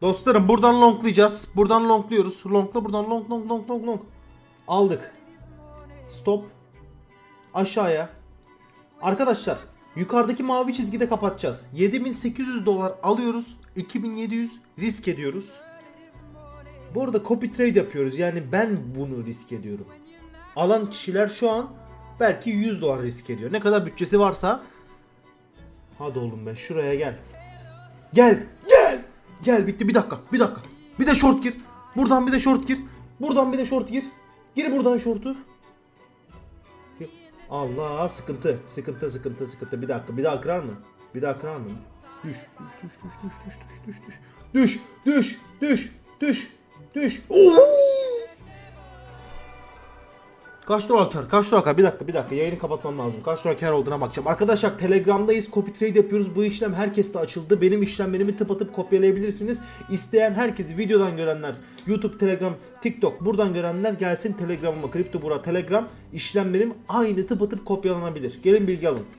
Dostlarım buradan longlayacağız. Buradan longluyoruz. Longla buradan long long long long long. Aldık. Stop. Aşağıya. Arkadaşlar yukarıdaki mavi çizgide kapatacağız. 7800 dolar alıyoruz. 2700 risk ediyoruz. Bu arada copy trade yapıyoruz. Yani ben bunu risk ediyorum. Alan kişiler şu an belki 100 dolar risk ediyor. Ne kadar bütçesi varsa. Hadi oğlum be şuraya gel. Gel. Gel. Bitti bir dakika. Bir dakika. Bir de short gir. Buradan bir de short gir. Buradan bir de short gir. Gir buradan short'u. Allah sıkıntı. Sıkıntı sıkıntı sıkıntı. Bir dakika. Bir daha kırar mı? Bir daha kırar mı? Düş. Düş düş düş düş düş düş düş düş. Düş. Düş. Düş. Düş. Düş. Oo! Kaç dolar kar? Kaç dolar kar? Bir dakika bir dakika yayını kapatmam lazım. Kaç dolar kar olduğuna bakacağım. Arkadaşlar Telegram'dayız. Copy trade yapıyoruz. Bu işlem herkeste açıldı. Benim işlemlerimi tıpatıp kopyalayabilirsiniz. İsteyen herkesi videodan görenler, YouTube, Telegram, TikTok buradan görenler gelsin Telegram'ıma. Kripto Bura Telegram işlemlerim aynı tıpatıp kopyalanabilir. Gelin bilgi alın.